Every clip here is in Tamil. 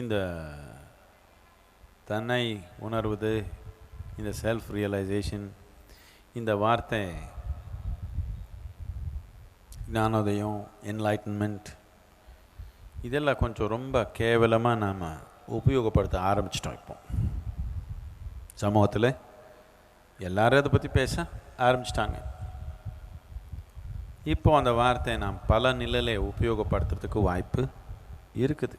இந்த தன்னை உணர்வது இந்த செல்ஃப் ரியலைசேஷன் இந்த வார்த்தை ஞானோதயம் என்லைட்டன்மெண்ட் இதெல்லாம் கொஞ்சம் ரொம்ப கேவலமாக நாம் உபயோகப்படுத்த ஆரம்பிச்சிட்டோம் இப்போ. சமூகத்தில் எல்லாரும் அதை பற்றி பேச ஆரம்பிச்சிட்டாங்க. இப்போ அந்த வார்த்தையை நாம் பல நிலையில உபயோகப்படுத்துறதுக்கு வாய்ப்பு இருக்குது.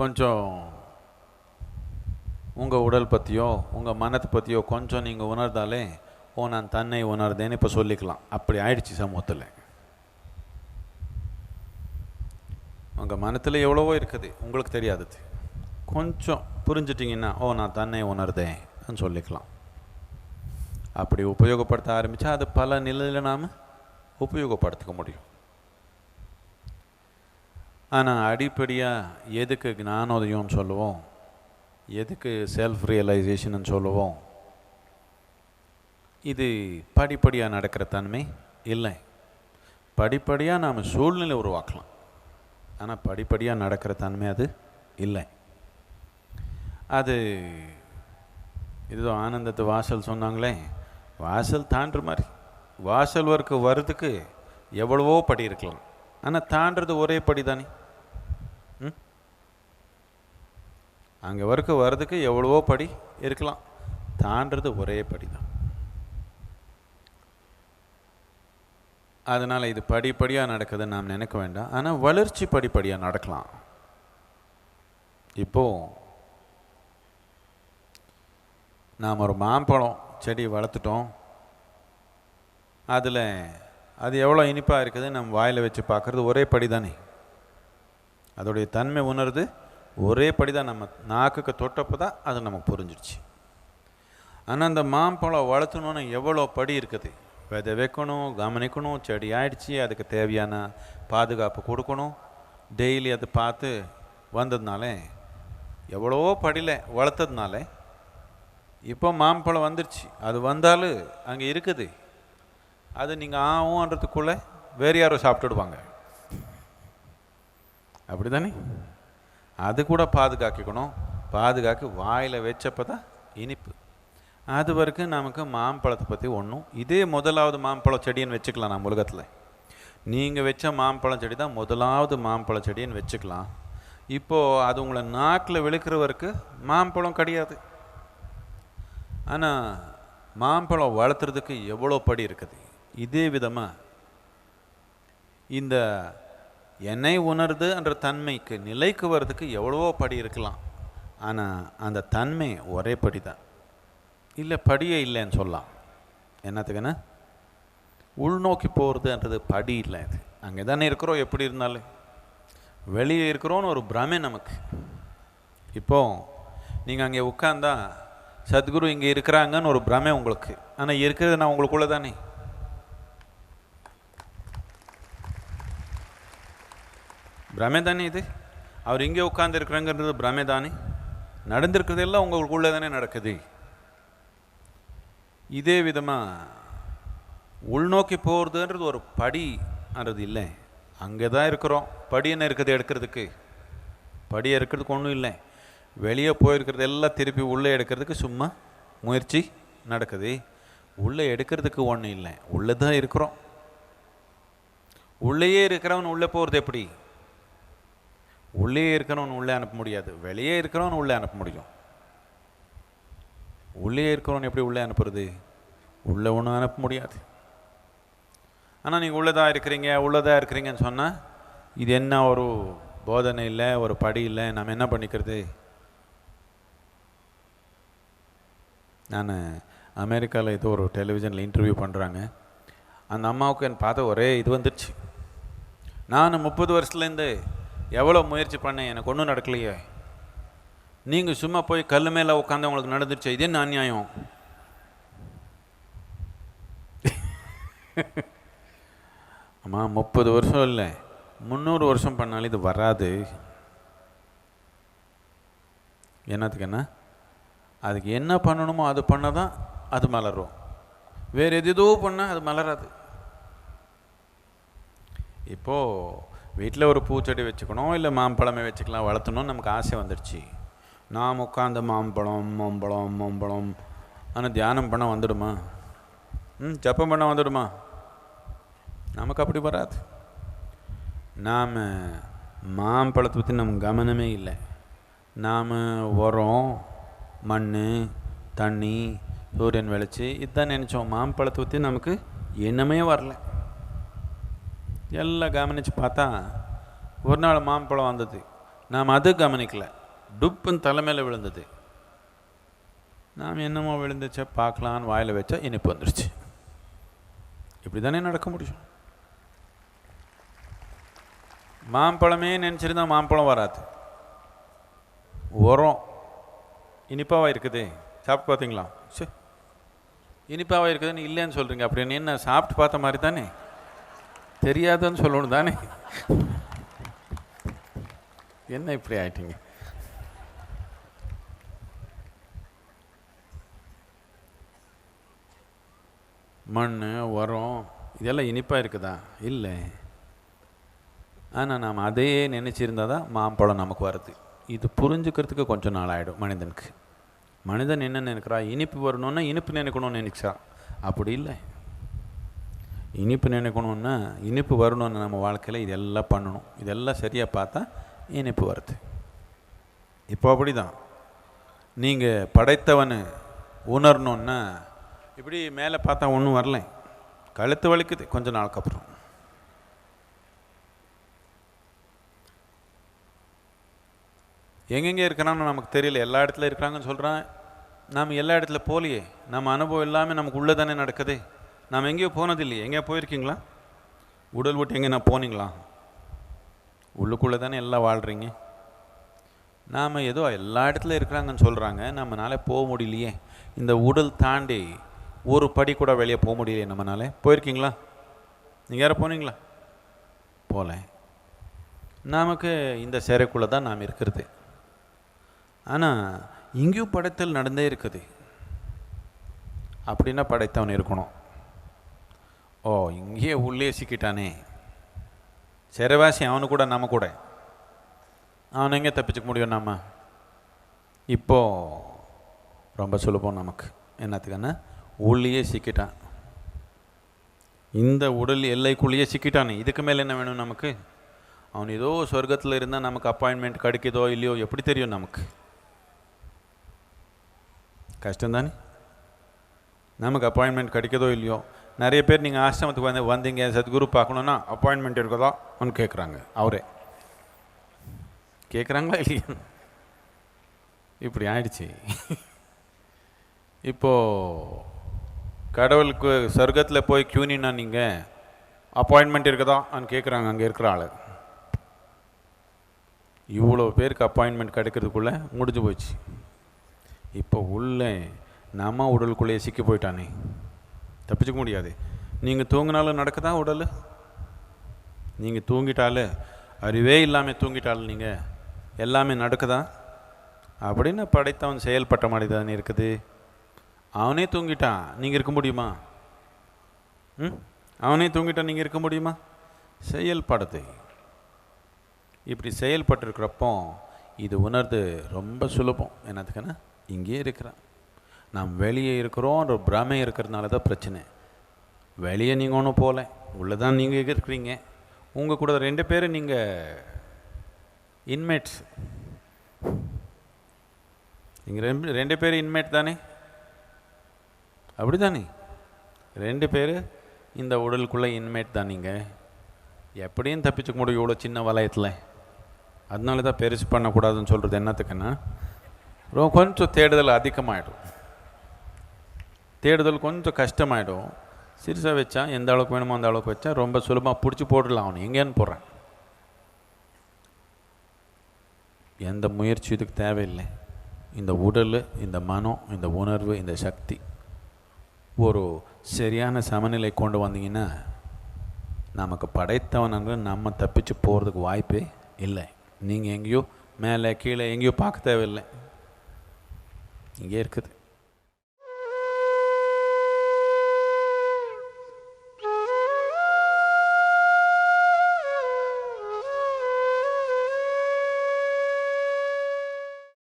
கொஞ்சம் உங்கள் உடல் பற்றியோ உங்கள் மனத்தை பற்றியோ கொஞ்சம் நீங்கள் உணர்ந்தாலே ஓ நான் தன்னை உணர்ந்தேன்னு இப்போ சொல்லிக்கலாம். அப்படி ஆயிடுச்சு சமூகத்தில். உங்கள் மனத்தில் எவ்வளவோ இருக்குது. உங்களுக்கு தெரியாதது கொஞ்சம் புரிஞ்சிட்டிங்கன்னா ஓ நான் தன்னை உணர்ந்தேன் சொல்லிக்கலாம். அப்படி உபயோகப்படுத்த ஆரம்பித்தா அது பல நிலையில் நாம் உபயோகப்படுத்திக்க முடியும். ஆனால் அடிப்படையாக எதுக்கு ஞானோதயம்னு சொல்லுவோம்? எதுக்கு செல்ஃப் ரியலைசேஷன் சொல்லுவோம்? இது படிப்படியாக நடக்கிற தன்மை இல்லை. படிப்படியாக நாம் சூழ்நிலை உருவாக்கலாம். ஆனால் படிப்படியாக நடக்கிற தன்மை அது இல்லை. அது இதுதான் ஆனந்தத்து வாசல் சொன்னாங்களே வாசல் தாண்டுற மாதிரி. வாசல் வரைக்கும் வர்றதுக்கு எவ்வளவோ படி இருக்கலாம். ஆனால் தாண்டுறது ஒரே படி தானே ம் அங்கே வரைக்கும் வர்றதுக்கு எவ்வளவோ படி இருக்கலாம். தாண்டுறது ஒரே படி தான் அதனால் இது படிப்படியாக நடக்குதுன்னு நாம் நினைக்க வேண்டாம். ஆனால் வளர்ச்சி படிப்படியாக நடக்கலாம். இப்போது நாம் ஒரு மாம்பழம் செடி வளர்த்துட்டோம். அதில் அது எவ்வளோ இனிப்பாக இருக்குது நம்ம வாயில் வச்சு பார்க்குறது ஒரே படி தானே அதோடைய தன்மை உணருது ஒரே படி தான் நம்ம நாக்குக்கு தொட்டப்போ தான் அது நமக்கு புரிஞ்சிடுச்சு. ஆனால் அந்த மாம்பழம் வளர்த்தணும்னு எவ்வளோ படி இருக்குது? விதை வைக்கணும் கவனிக்கணும் செடி ஆயிடுச்சு அதுக்கு தேவையான பாதுகாப்பு கொடுக்கணும். டெய்லி அதை பார்த்து வந்ததுனால எவ்வளோ படியில் வளர்த்ததுனால இப்போ மாம்பழம் வந்துருச்சு. அது வந்தாலும் அங்கே இருக்குது. அது நீங்கள் ஆகும்ன்றதுக்குள்ளே வேறு யாரோ சாப்பிட்டுடுவாங்க. அப்படி தானே அது கூட பாதுகாக்கணும் பாதுகாக்க வாயில் வச்சப்போ தான் இனிப்பு. அது வரைக்கும் நமக்கு மாம்பழத்தை பற்றி ஒன்றும் இதே முதலாவது மாம்பழ செடின்னு வச்சுக்கலாம் நம்ம உலகத்தில். நீங்கள் வச்ச மாம்பழம் செடி தான் முதலாவது மாம்பழ செடின்னு வச்சுக்கலாம். இப்போது அது உங்களை நாக்கில் விழுக்கிறவருக்கு மாம்பழம் கிடையாது. ஆனால் மாம்பழம் வளர்த்துறதுக்கு எவ்வளோ படி இருக்குது? இதே விதமாக இந்த என்னை உணருதுன்ற தன்மைக்கு நிலைக்கு வர்றதுக்கு எவ்வளவோ படி இருக்கலாம். ஆனால் அந்த தன்மை ஒரே படி தான் இல்லை படியே இல்லைன்னு சொல்லலாம். என்னத்துக்குன்னா? உள்நோக்கி போகிறதுன்றது படி இல்லை இது அங்கே தானே இருக்கிறோம் எப்படி இருந்தாலும். வெளியே இருக்கிறோன்னு ஒரு பிரமை நமக்கு. இப்போது நீங்கள் அங்கே உட்காந்தா சத்குரு இங்கே இருக்கிறாங்கன்னு ஒரு பிரமை உங்களுக்கு. ஆனால் இருக்கிறது நான் உங்களுக்குள்ளே தானே. பிரமை தானே இது? அவர் இங்கே உட்கார்ந்து இருக்கிறாங்கிறது பிரமை தானே நடந்திருக்கிறது எல்லாம் உங்களுக்குள்ளே தானே நடக்குது. இதே விதமாக உள்நோக்கி போகிறதுன்றது ஒரு படின்றது இல்லை. அங்கே தான் இருக்கிறோம். படி என்ன இருக்குது எடுக்கிறதுக்கு? படி எடுக்கிறதுக்கு ஒன்றும் இல்லை. வெளியே போயிருக்கிறது எல்லாம் திருப்பி உள்ளே எடுக்கிறதுக்கு சும்மா முயற்சி நடக்குது. உள்ளே எடுக்கிறதுக்கு ஒன்றும் இல்லை. உள்ளே தான் இருக்கிறோம். உள்ளேயே இருக்கிறவன் உள்ளே போகிறது எப்படி? உள்ளே இருக்கிறவன் உள்ளே அனுப்ப முடியாது. வெளியே இருக்கிறவன் உள்ளே அனுப்ப முடியும். உள்ளே இருக்கிறவன் எப்படி உள்ளே அனுப்புறது? உள்ளே ஒன்றும் அனுப்ப முடியாது. ஆனால் நீங்கள் உள்ளதாக இருக்கிறீங்க உள்ளதாக இருக்கிறீங்கன்னு சொன்னால் இது என்ன ஒரு போதனை இல்லை ஒரு படி இல்லை நம்ம என்ன பண்ணிக்கிறது? நான் அமெரிக்காவில் ஏதோ ஒரு டெலிவிஷனில் இன்டர்வியூ பண்ணுறாங்க அந்த அம்மாவுக்கு என் பார்த்த ஒரே இது வந்துடுச்சு நான் முப்பது வருஷத்துலேருந்து எவ்வளோ முயற்சி பண்ணேன் எனக்கு ஒன்றும் நடக்கலையே. நீங்கள் சும்மா போய் கல் மேலே உட்காந்து உங்களுக்கு நடந்துருச்சு? இதே நான் அநியாயம்? ஆமாம் முப்பது வருஷம் இல்லை. முந்நூறு வருஷம் பண்ணாலும் இது வராது. என்னத்துக்கு என்ன? அதுக்கு என்ன பண்ணணுமோ அது பண்ண தான் அது மலரும். வேறு எது எதோ பண்ணால் அது மலராது. இப்போது வீட்டில் ஒரு பூச்செடி வச்சுக்கணும் இல்லை மாம்பழமே வச்சுக்கலாம் வளர்த்தணும்னு நமக்கு ஆசை வந்துடுச்சு. நாம் உட்காந்து மாம்பழம் மாம்பழம் மாம்பழம் ஆனால் தியானம் பண்ண வந்துடுமா? ம் ஜப்பம் பண்ண வந்துடுமா? நமக்கு அப்படி வராது. நாம் மாம்பழத்தை பற்றி நம்ம கவனமே இல்லை. நாம் உரம் மண் தண்ணி சூரியன் வெளிச்சு இதுதான் நினச்சோம். மாம்பழத்தை பற்றி நமக்கு என்னமே வரல. எல்லாம் கவனித்து பார்த்தா ஒரு நாள் மாம்பழம் வந்தது. நாம் அது கவனிக்கல. டுப்புன்னு தலைமையில் விழுந்தது. நாம் என்னமோ விழுந்துச்சா பார்க்கலான்னு வாயில் வச்சா இனிப்பு வந்துடுச்சு இப்படி தானே நடக்க முடியும்? மாம்பழமே நினச்சிருந்தா மாம்பழம் வராது. உரம் இனிப்பாவாக இருக்குது? சாப்பிட்டு பார்த்தீங்களா? சே இனிப்பாவாக இருக்குதுன்னு இல்லைன்னு சொல்கிறீங்க அப்படின்னு என்ன சாப்பிட்டு பார்த்த மாதிரி தானே? தெரியாதுன்னு சொல்லணும் தானே? என்ன இப்படி ஆயிட்டீங்க? மண் உரம் இதெல்லாம் இனிப்பாக இருக்குதா? இல்லை. ஆனால் நாம் அதையே நினச்சிருந்தா தான் மாம்பழம் நமக்கு வருது. இது புரிஞ்சுக்கிறதுக்கு கொஞ்சம் நாள் ஆகிடும் மனிதனுக்கு. மனிதன் என்ன நினைக்கிறா இனிப்பு வரணுன்னா இனிப்பு நினைக்கணும்னு நினைக்கிறா அப்படி இல்லை. இனிப்பு நினைக்கணுன்னா இனிப்பு வரணும்னு நம்ம வாழ்க்கையில் இதெல்லாம் பண்ணணும். இதெல்லாம் சரியாக பார்த்தா இனிப்பு வருது. இப்போ அப்படி தான் நீங்கள் படைத்தவனை உணரணுன்னா இப்படி மேலே பார்த்தா ஒன்றும் வரல. கழுத்து வலிக்குது கொஞ்ச நாளுக்கு அப்புறம். எங்கெங்கே இருக்கிறான்னு நமக்கு தெரியல. எல்லா இடத்துல இருக்கிறாங்கன்னு சொல்கிறான் நாம் எல்லா இடத்துல போகலையே நம்ம அனுபவம் எல்லாமே நமக்கு உள்ளே தானே நடக்குது. நாம் எங்கேயோ போனதில்லையே. எங்கேயா போயிருக்கீங்களா? உடல் விட்டு எங்கே நான் போனீங்களா? உள்ளுக்குள்ளே தானே எல்லாம் வாழ்கிறீங்க நாம் ஏதோ எல்லா இடத்துல இருக்கிறாங்கன்னு சொல்கிறாங்க நம்மனால போக முடியலையே. இந்த உடல் தாண்டி ஒரு படி கூட வெளியே போக முடியலையே நம்மனால. போயிருக்கீங்களா? நீங்கள் யாரும் போனீங்களா? போகல நமக்கு இந்த சிறைக்குள்ளே தான் நாம் இருக்கிறது. ஆனால் இங்கேயும் படைத்தல் நடந்தே இருக்குது. அப்படின்னா படைத்தவன் இருக்கணும். ஓ இங்கேயே உள்ளே சிக்கிட்டானே. சிறைவாசி அவனு கூட நம்ம கூட. அவனை எங்கே தப்பிச்சுக்க முடியும் நாம் இப்போ ரொம்ப சுலபம் நமக்கு. என்னத்துக்குன்னா உள்ளேயே சிக்கிட்டான். இந்த உடல் எல்லைக்குள்ளேயே சிக்கிட்டானே. இதுக்கு மேலே என்ன வேணும் நமக்கு? அவன் ஏதோ சொர்க்கத்தில் இருந்தால் நமக்கு அப்பாயின்மெண்ட் கிடைக்குதோ இல்லையோ எப்படி தெரியும் நமக்கு? கஷ்டம்தானே? நமக்கு அப்பாயின்மெண்ட் கிடைக்குதோ இல்லையோ? நிறைய பேர் நீங்கள் ஆசிரமத்துக்கு வந்து வந்தீங்க சத்குரு பார்க்கணுன்னா அப்பாயின்மெண்ட் இருக்குதா? ஒன்று கேட்குறாங்க அவரே. கேட்குறாங்களா இல்லையா? இப்படி ஆயிடுச்சு. இப்போது கடவுளுக்கு சொர்க்கத்தில் போய் கியூனின்னா நீங்கள் அப்பாயின்மெண்ட் இருக்குதான்னு கேட்குறாங்க அங்கே இருக்கிற ஆள். இவ்வளோ பேருக்கு அப்பாயின்மெண்ட் கிடைக்கிறதுக்குள்ளே முடிஞ்சு போச்சு இப்போ உள்ளே நம்ம உடலுக்குள்ளேயே சிக்கி போயிட்டானே. தப்பிச்சுக்க முடியாது. நீங்கள் தூங்கினாலும் நடக்குதா உடல். நீங்கள் தூங்கிட்டாலே அறிவே இல்லாமல் தூங்கிட்டாலும் நீங்கள் எல்லாமே நடக்குதா அப்படின்னு படைத்தவன் செயல்பட்ட மாதிரி தானே இருக்குது. அவனே தூங்கிட்டான் நீங்கள் இருக்க முடியுமா? ம்? அவனே தூங்கிட்டான் நீங்கள் இருக்க முடியுமா? செயல்படுது இப்படி செயல்பட்டுருக்கிறப்போ இது உணர்ந்து ரொம்ப சுலபம். என்னத்துக்குன்னா இங்கேயே இருக்கிறான். நாம் வெளியே இருக்கிறோன்ற பிரமை இருக்கிறதுனால தான் பிரச்சனை. வெளியே நீங்கள் ஒன்றும் போகல உள்ளே தான் நீங்கள் இருக்கிறீங்க. உங்கள் கூட ரெண்டு பேரும் நீங்கள் இன்மேட்ஸ் நீங்கள் ரெண்டு ரெண்டு பேர் இன்மேட் தானே? அப்படி தானே ரெண்டு பேர் இந்த உடலுக்குள்ளே இன்மேட் தான் நீங்கள் எப்படியும் தப்பிச்சுக்க முடியும் இவ்வளோ சின்ன வலயத்தில். அதனால தான் பெருசு பண்ணக்கூடாதுன்னு சொல்கிறது என்னத்துக்குன்னா ரொம்ப கொஞ்சம் தேடுதல் அதிகமாகிடும் தேடுதல் கொஞ்சம் கஷ்டமாயிடும். சிறுசாக வச்சா எந்த அளவுக்கு வேணுமோ அந்த அளவுக்கு வச்சா ரொம்ப சுலபமாக பிடிச்சி போட்டுடலாம் அவனை. எங்கேன்னு போடுறேன். எந்த முயற்சி இதுக்கு தேவையில்லை. இந்த உடல் இந்த மனம் இந்த உணர்வு இந்த சக்தி. ஒரு சரியான சமநிலை கொண்டு வந்தீங்கன்னா நமக்கு படைத்தவனங்க நம்ம தப்பிச்சு போகிறதுக்கு வாய்ப்பே இல்லை. நீங்கள் எங்கேயோ மேலே கீழே எங்கேயோ பார்க்க தேவையில்லை. இங்கே இருக்குது.